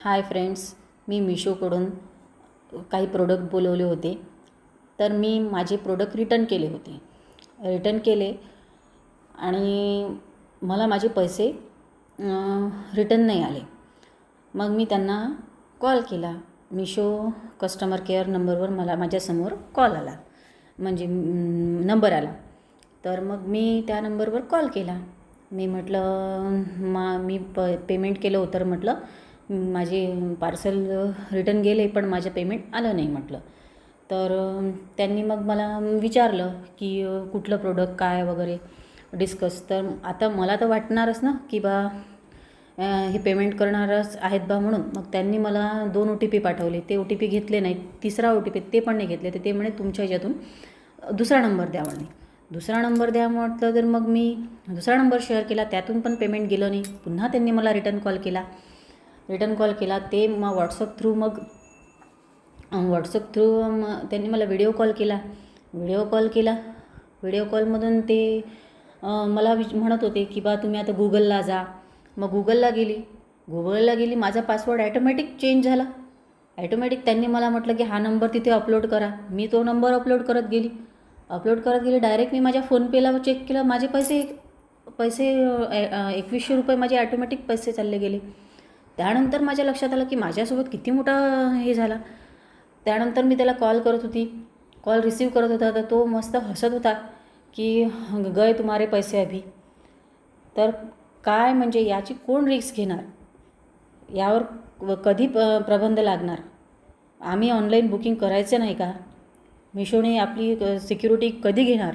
Hi friends मी मिशोकडून काही product बोलवले होते. तर मी माझे प्रोडक्ट रिटर्न केले होते. रिटर्न केले आणि मला माझे पैसे रिटर्न नाही आले. मग मी त्यांना कॉल केला. मिशो कस्टमर केअर नंबरवर मला माझ्यासमोर कॉल आला. म्हणजे नंबर आला. तर मग मी त्या नंबरवर कॉल केला. मी म्हटलं मा मी प पेमेंट केलं होतं. म्हटलं माझे पार्सल रिटर्न गेले पण माझं पेमेंट आलं नाही म्हटलं. तर त्यांनी मग मला विचारलं की कुठलं प्रोडक्ट काय वगैरे डिस्कस तर आता मला तर वाटणारच ना की बा हे पेमेंट करणारच आहेत बा म्हणून. मग त्यांनी मला दोन ओ टी पी पाठवले. ते ओ टी पी घेतले नाहीत तिसरा ओ टी पी ते पण नाही घेतले. तर ते म्हणे तुमच्या ह्याच्यातून दुसरा नंबर द्या म्हणे. दुसरा नंबर द्या म्हटलं तर मग मी दुसरा नंबर शेअर केला. त्यातून पण पेमेंट गेलं नाही. पुन्हा त्यांनी मला रिटर्न कॉल केला. रिटर्न कॉल केला ते मग व्हॉट्सअप थ्रू मग व्हॉट्सअप थ्रू मग त्यांनी मला व्हिडिओ कॉल. केला व्हिडिओ कॉल. केला व्हिडिओ कॉलमधून ते मला विच म्हणत होते की बा तुम्ही आता गुगलला जा. मग गुगलला गेली. गुगलला गेली माझा पासवर्ड ॲटोमॅटिक चेंज झाला. ॲटोमॅटिक त्यांनी मला म्हटलं की हा नंबर तिथे अपलोड करा. मी तो नंबर अपलोड करत गेली. अपलोड करत गेली डायरेक्ट मी माझ्या फोनपेला चेक केलं. माझे पैसे पैसे एकवीसशे रुपये माझे ॲटोमॅटिक पैसे चालले गेले. त्यानंतर माझ्या लक्षात आलं की माझ्यासोबत किती मोठा हे झाला. त्यानंतर मी त्याला कॉल करत होती. कॉल रिसीव करत होता. तर तो मस्त हसत होता की गय तुम्हारे पैसे अभी. तर काय म्हणजे याची कोण रिक्स घेणार? यावर कधी प प्रबंध लागणार? आम्ही ऑनलाईन बुकिंग करायचं नाही का? मिशोने आपली सिक्युरिटी कधी घेणार?